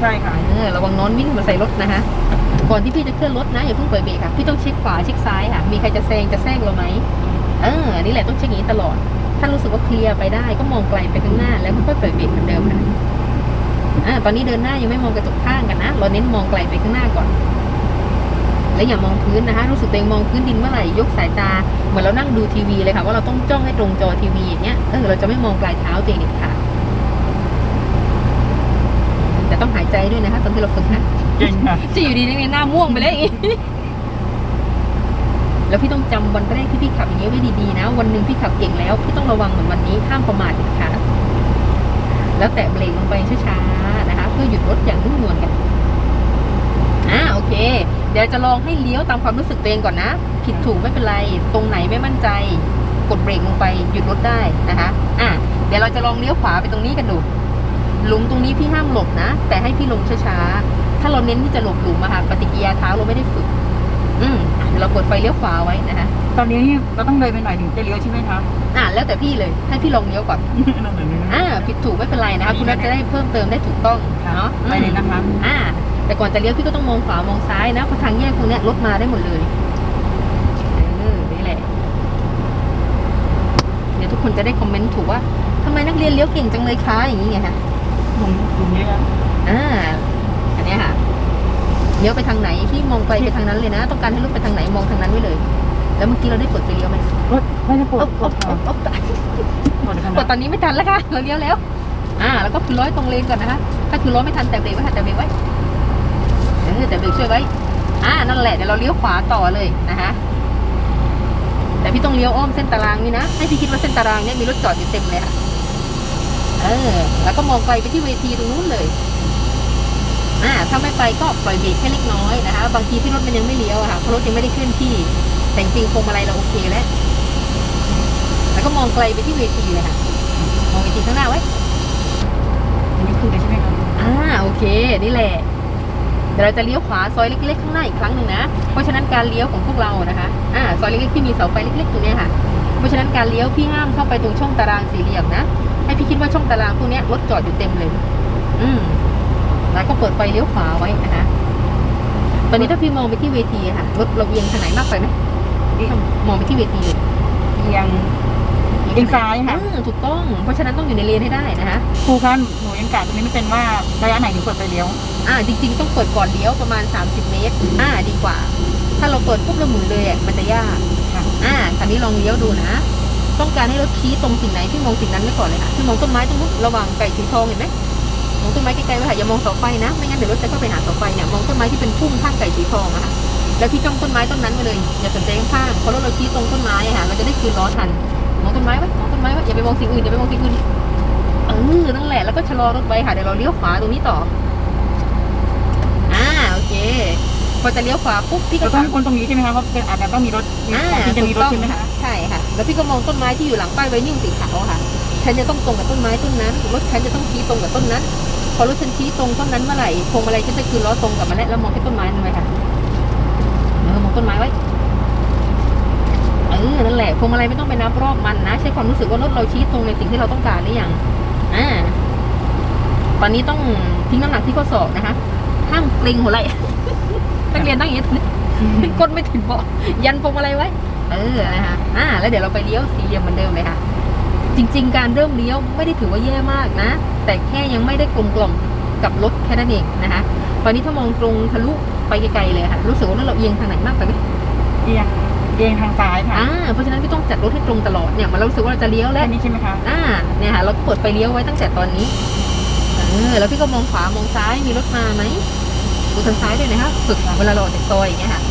ใช่ค่ะเออระวังนอนวิ่งมาใส่รถนะฮะก่อนที่พี่จะเคลื่อนรถนะอย่าเพิ่งเปิดเบรกค่ะพี่ต้องเช็คขวาเช็คซ้ายค่ะมีใครจะแซงจะแซงเราไหมเอออันนี่แหละต้องเช็คอย่างนี้ตลอด ถ้ารู้สึกว่าเคลียร์ไปได้ก็มองไกลไปข้างหน้า แล้วค่อยๆเปิดเบรกเหมือนเดิมค่ะอ่าตอนนี้เดินหน้ายังไม่มองกระจกข้างกันนะเราเน้นมองไกลไปข้างหน้าก่อน และอย่ามองพื้นนะคะ รู้สึกตัวเองมองพื้นดินเมื่อไหร่ยกสายตาเหมือนเรานั่งดูทีวีเลยค่ะว่าเราต้องจ้องให้ตรงจอทีวีอย่างเงี้ยเออเราจะไม่มองปลายเท้าตัวเองเด็ดขาด แต่ต้องหายใจด้วยนะคะตอนที่เราฝึกนะเก่งค่ะจะอยู่ดีในหน้าม่วงไปเลยอย่างงี้แล้วพี่ต้องจำวันแรกที่พี่ขับอย่างนี้ยไว้ดีๆนะ วันหนึ่งพี่ขับเก่งแล้วพี่ต้องระวังเหมือนวันนี้ห้ามประมาทเด็ดขาดแล้วแตะเบรกลงไปช้าๆนะคะ เพื่อหยุดรถอย่างนุ่มนวลกันอ่าโอเค เดี๋ยวจะลองให้เลี้ยวตามความรู้สึกตัวเองก่อนนะ ผิดถูกไม่เป็นไร ตรงไหนไม่มั่นใจ กดเบรกลงไปหยุดรถได้นะคะ อะเดี๋ยวเราจะลองเลี้ยวขวาไปตรงนี้กันดู หลุมตรงนี้พี่ห้ามหลบนะ แต่ให้พี่ลงช้าๆ ถ้าเราเน้นที่จะหลบหลุมอะค่ะ ปฏิกิริยาเท้าเราไม่ได้ฝึก อืมอะเดี๋ยวเรากดไฟเลี้ยวขวาไว้นะคะตอนนี้เราต้องเลยไปหน่อยถึงจะเลี้ยวใช่ไหมคะอะแล้วแต่พี่เลย ให้พี่ลองเลี้ยวก่อนนั่นเลยนะอ่าผิดถูกไม่เป็นไรนะคะ คุณนัทจะได้เพิ่มเติมได้ถูกต้องเนาะไปเลยนะคะ อ่า แต่ก่อนจะเลี้ยวพี่ก็ต้องมองขวามองซ้ายนะเพราะทางแยกตรงเนี้ยรถมาได้หมดเลยเออนี่แหละ เดี๋ยวทุกคนจะได้คอมเมนต์ถูกว่าทำไมนักเรียนเลี้ยวเก่งจังเลยคะอย่างนี้ไงคะ ตรงตรงนี้ครับอ่าอันเนี้ยค่ะเลี้ยวไปทางไหนพี่มองไปไปทางนั้นเลยนะ ต้องการให้รถไปทางไหนมองทางนั้นไว้เลย แล้วเมื่อกี้เราได้เปิดไฟเลี้ยวไหมรถไม่ได้ปวดปอ๊วบดอ๊บอ๊บอ๊บปวดขกนาดดตอนนี้ไม่ทันแล้วค่ะเราเลี้ยวแล้ว อ่า แล้วก็คือร้อยตรงเลนก่อนนะคะถ้าคือร้อยไม่ทันแต่เบรกไว้ค่ะแต่เบรกไว้เออแต่เบรกช่วยไว้อ่านั่นแหละเดี๋ยวเราเลี้ยวขวาต่อเลยนะคะแต่พี่ต้องเลี้ยวอ้อมเส้นตารางนี่นะให้พี่คิดว่าเส้นตารางเนี่ยมีรถจอดอยู่เต็มเลยค่ะ เออ แล้วก็มองไกลไปที่เวทีตรงนู้นเลยอ่าถ้าไม่ไปก็ปล่อยเบรกแค่เล็กน้อยนะคะ บางทีที่รถมันยังไม่เลี้ยวอะค่ะเพราะรถยังไม่ได้เคลื่อนที่ แต่จริงๆพวงมาลัยเราโอเคแล้ว แล้วก็มองไกลไปที่เวทีเลยค่ะ มองเวทีข้างหน้าไว้อันนี้คือเลยใช่ไหมคะอ่าโอเค นี่แหละ เดี๋ยวเราจะเลี้ยวขวาซอยเล็กๆข้างหน้าอีกครั้งหนึ่งนะ เพราะฉะนั้นการเลี้ยวของพวกเรานะคะ อ่า ซอยเล็กๆที่มีเสาไฟเล็กๆตรงเนี้ยค่ะ เพราะฉะนั้นการเลี้ยวพี่ห้ามเข้าไปตรงช่องตารางสี่เหลี่ยมนะ ให้พี่คิดว่าช่องตารางพวกเนี้ยรถจอดอยู่เต็มเลย อืมแล้วก็เปิดไฟเลี้ยวขวาไว้นะคะตอนนี้ถ้าพี่มองไปที่เวทีอะค่ะรถเราเอียงทางไหนมากไปไหมมองไปที่เวทีเลยเอียงเอียงซ้ายค่ะอืมถูกต้อง เพราะฉะนั้นต้องอยู่ในเลนให้ได้นะคะครูคะหนูยังกะตรงนี้ไม่เป็นว่าระยะไหนถึงเปิดไฟเลี้ยว อ่า จริง ๆ ต้องเปิดก่อนเลี้ยวประมาณ 30 เมตร อ่า ดีกว่า ถ้าเราเปิดปุ๊บเราหมุนเลยอะมันจะยากค่ะอ่าคราวนี้ลองเลี้ยวดูนะ ต้องการให้รถชี้ตรงสิ่งไหนพี่มองสิ่งนั้นไว้ก่อนเลยค่ะพี่มองต้นไม้ตรงนู้นระหว่างไก่สีทองเห็นไหมมองต้นไม้ไกลๆไว้ค่ะอย่ามองเสาไฟนะไม่งั้นเดี๋ยวรถจะเข้าไปหาเสาไฟเนี่ยมองต้นไม้ที่เป็นพุ่มข้างไก่สีทองอะค่ะแล้วพี่จ้องต้นไม้ต้นนั้นไปเลยอย่าสนใจข้างๆเพราะรถเราชี้ตรงต้นไม้อะค่ะเราจะได้คืนล้อทันมองต้นไม้ไว้มองต้นไม้ไว้อย่าไปมองสิ่งอื่นอย่าไปมองสิ่งอื่นเออนั่นแหละแล้วก็ชะลอรถไว้ค่ะเดี๋ยวเราเลี้ยวขวาตรงนี้ต่ออ่าโอเคพอจะเลี้ยวขวาปุ๊บพี่ก็เราต้องคนตรงนี้ใช่ไหมคะเพราะเป็นอาจจะต้องมีรถอ่าที่จะมีรถถูกใช่ไหมต้องคะใช่ค่ะ แล้วพี่ก็มองต้นไม้ที่อยู่หลังป้ายไวนิ่งสีขาวอะค่ะฉันจะต้องตรงกับต้นไม้ต้นนั้นรถฉันจะต้องชี้ตรงกับต้นนั้น พอรถฉันชี้ตรงต้นนั้นเมื่อไหร่พวงมาลัยฉันจะคืนล้อตรงกับมันแล้วแล้วมองแค่ต้นไม้นั่นไว้ค่ะเออมองต้นไม้ไว้เออนั่นแหละพวงมาลัยไม่ต้องไปนับรอบมันนะใช้ความรู้สึกว่ารถเราชี้ตรงในสิ่งที่เราต้องการหรือยังอ่าตอนนี้ต้องทิ้งน้ำหนักที่ข้อศอกนะคะห้ามเกรงหัวไหล่นักเรียนนั่งอย่างนี้ก้นไม่ถึงเบาะยันพวงมาลัยไว้ เออนะคะอ่าแล้วเดี๋ยวเราไปเลี้ยวสี่เหลี่ยมเหมือนเดิมเลยค่ะ จริง ๆ การเริ่มเลี้ยวไม่ได้ถือว่าแย่มากนะ แต่แค่ยังไม่ได้กลมกล่อมกับรถแค่นั้นเองนะคะตอนนี้ถ้ามองตรงทะลุไปไกลๆเลยค่ะ รู้สึกว่ารถเราเอียงทางไหนมากไปไหมเอียงเอียงทางซ้ายค่ะอ่าเพราะฉะนั้นพี่ต้องจัดรถให้ตรงตลอดเนี่ยมันเรารู้สึกว่าเราจะเลี้ยวแล้วอันนี้ใช่ไหมคะอ่าเนี่ยค่ะเราก็เปิดไฟเลี้ยวไว้ตั้งแต่ตอนนี้เออแล้วพี่ก็มองขวามองซ้ายมีรถมาไหมดูทางซ้ายด้วยนะคะฝึกเวลาเราออกจากซอยอย่างเงี้ยค่ะ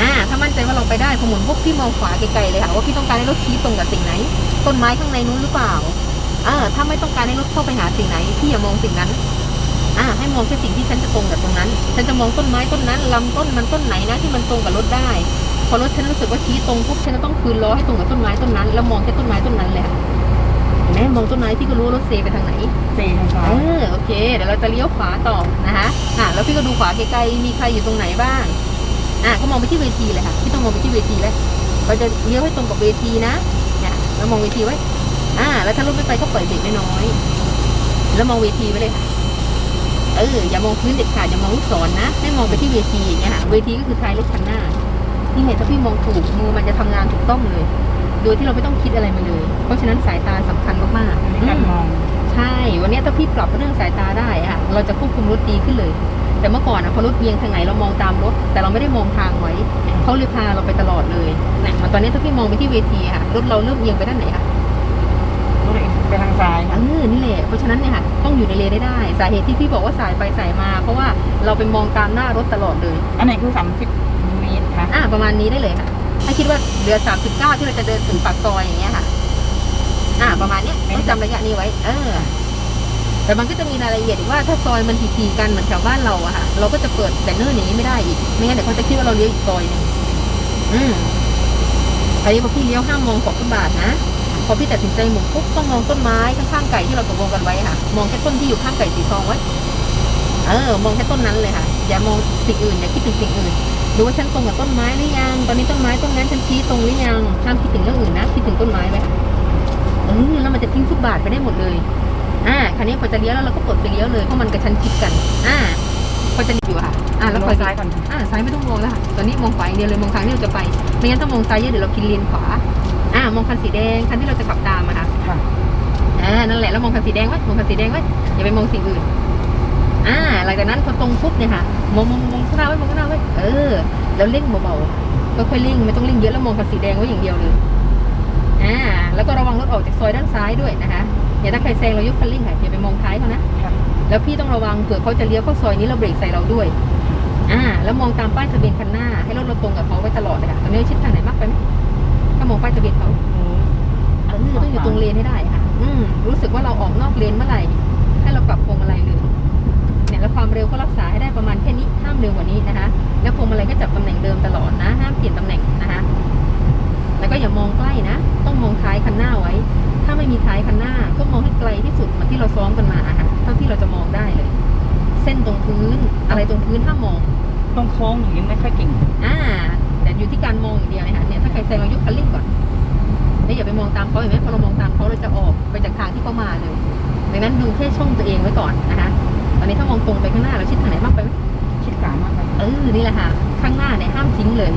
อ่าถ้ามั่นใจว่าเราไปได้พอหมุนปุ๊บพี่มองขวาไกลๆเลยค่ะว่าพี่ต้องการให้รถชี้ตรงกับสิ่งไหน ต้นไม้ข้างในนู้นหรือเปล่าอ่าถ้าไม่ต้องการให้รถเข้าไปหาสิ่งไหนพี่อย่ามองสิ่งนั้นอ่าให้มองแค่สิ่งที่ฉันจะตรงกับตรงนั้น ฉันจะมองต้นไม้ต้นนั้นลำต้นมันต้นไหนนะที่มันตรงกับรถได้ พอรถฉันรู้สึกว่าชี้ตรงปุ๊บฉันจะต้องคืนล้อให้ตรงกับต้นไม้ต้นนั้น แล้วมองแค่ต้นไม้ต้นนั้นเลยค่ะเห็นไหมมองต้นไม้พี่ก็รู้ว่ารถเซไปทางไหนเซทางซ้าเอยอโอเคเดี๋ยวเราจะเลี้ยวขวาต่อนะคะอะแล้วพี่ก็ดูขวาไกลๆมีใครอยู่ตรงไหนบ้าง อะก็มองไปที่เวทีเลยค่ะพี่ต้องมองไปที่เวทีแล้วเราจะเลี้ยวให้ตรงกับเวทีนะเนี่ยแล้วมองเวทีไว้ อ่า แล้วถ้ารถไม่ไปก็ปล่อยเบรกน้อยๆแล้วมองเวทีไว้เลยค่ะเอออย่ามองพื้นเด็ดขาดอย่ามองลูกศรนะให้มองไปที่เวทีอย่างเงี้ยค่ะเวทีก็คือท้ายรถคันหน้านี่ไงถ้าพี่มองถูกมือมันจะทำงานถูกต้องเลย โดยที่เราไม่ต้องคิดอะไรมาเลย เพราะฉะนั้นสายตาสำคัญมากๆในการมอง ใช่ วันนี้ถ้าพี่ปรับเรื่องสายตาได้อะเราจะควบคุมรถดีขึ้นเลย แต่เมื่อก่อนอะพอรถเอียงทางไหนเรามองตามรถ แต่เราไม่ได้มองทางไว้เขาเลยพาเราไปตลอดเลยเนี่ยมาตอนนี้ถ้าพี่มองไปที่เวทีอะรถเราเริ่มเอียงไปด้านไหนคะรถไปทางซ้ายเอค่ะอนี่แหละเพราะฉะนั้นเนี่ยค่ะต้องอยู่ในเลนได้ได้ สาเหตุที่พี่บอกว่าสายไปสายมา เพราะว่าเราไปมองตามหน้ารถตลอดเลย อันไหนคือสามสิบเมตรคะอ่าประมาณนี้ได้เลยค่ะ ถ้าคิดว่าเหลือ39ที่เราจะเดินถึงปากซอยอย่างเงี้ยค่ะ อ่า ประมาณเนี้ยต้องจำระยะนี้ไว้ เออ แต่มันก็จะมีรายละเอียดว่าถ้าซอยมันทีๆกันเหมือนแถวบ้านเราอะค่ะ เราก็จะเปิดแบนเนอร์อย่างนี้ไม่ได้อีก ไม่งั้นเดี๋ยวเขาจะคิดว่าเราเลี้ยวอีกซอยหนึงอืมอันนี้พอพี่เลี้ยวห้ามมองขอบฟุตบาทนะ พอพี่ตัดสินใจหมุนปุ๊บต้องมองต้นไม้ข้างๆไก่ที่เราตกลงกันไว้ค่ะ มองแค่ต้นที่อยู่ข้างไก่สีทองไว้ เออ มองแค่ต้นนั้นเลยค่ะ อย่ามองสิ่งอื่น อย่าคิดถึงสิ่งอื่น ดูว่าฉันตรงกับต้นไม้หรือยัง ตอนนี้ต้นไม้ต้นนั้นฉันชี้ตรงหรือยัง ห้ามคิดถึงเรื่องอื่นนะ คิดถึงต้นไม้ไว้ค่ะเออแล้วมันจะทิ้งฟุตบาทไปได้หมดเลย อ่าคันนี้พอจะเลี้ยวแล้วเราก็กดไปเลี้ยวเลยเพราะมันกระชั้นชิดกัน อ่าพอจะอยู่ค่ะ อ่าแล้วมคออยงซ้ายก่อนอ่าซ้ายไม่ต้องมองแล้วค่ะ ตอนนี้มองขวาอย่างเดียวเลยมองทางที่เราจะไป ไม่งั้นถ้ามองซ้ายเยอะเดี๋ยวเรากินเลนขวา อ่ามองคันสีแดงคันที่เราจะขับตามอะค่ะค่ะอ่านั่นแหละแล้วมองคันสีแดงไว้มองคันสีแดงไว้อย่าไปมองสิ่งอื่น อ่าหลังจากนั้นพอตรงปุ๊บเนี่ยค่ะมองมองมองข้างหน้าไว้มองข้างหน้าไว้เออแล้วเร่งเบาๆก็ค่อยเร่งไม่ต้องเร่งเยอะแล้วมองคันสีแดงไว้อย่างเดียวเลยอ่าแล้วก็ระวังรถออกจากซอยด้านซ้ายด้วยนะคะ อย่าถ้าใครแซงเรายกคันเร่งค่ะอย่าไปมองท้ายเขานะค่ะแล้วพี่ต้องระวังเผื่อเขาจะเลี้ยวเข้าซอยนี้เราเบรกใส่เราด้วย อ่า แล้วมองตามป้ายทะเบียนคันหน้า ให้รถเราตรงกับเขาไว้ตลอดเลยค่ะตอนนี้ชิดทางไหนมากไปไหมถ้ามองป้ายทะเบียนเขาเออต้องอยู่ตรงเลนให้ได้ค่ะ อืมรู้สึกว่าเราออกนอกเลนเมื่อไหร่ให้เราปรับพวงมาลัยเลยเนี่ยแล้วความเร็วก็รักษาให้ได้ประมาณแค่นี้ห้ามเร็วกว่านี้นะคะ แล้วพวงมาลัยก็จับตำแหน่งเดิมตลอดนะ ห้ามเปลี่ยนตำแหน่งนะคะแล้วก็อย่ามองใกล้นะ ต้องมองท้ายคันหน้าไว้ ถ้าไม่มีท้ายคันหน้าก็มองให้ไกลที่สุดเหมือนที่เราซ้อมกันมาอะค่ะเท่าที่เราจะมองได้เลย เส้นตรงพื้นอะไรตรงพื้นห้ามมองตรงโค้งหนูยังไม่ค่อยเก่งอ่า แต่อยู่ที่การมองอย่างเดียวนะคะเนี่ยถ้าใครแซงเรายกคันเร่งก่อนแล้วอย่าไปมองตามเขาเห็นไหมพอเรามองตามเขาเราจะออกไปจากทางที่เขามาเลยดังนั้นดูแค่ช่องตัวเองไว้ก่อนนะคะตอนนี้ถ้ามองตรงไปข้างหน้าเราชิดทางไหนมากไปไหมชิดขวามากเลยเออนี่แหละค่ะ ข้างหน้าเนี่ยห้ามทิ้งเลย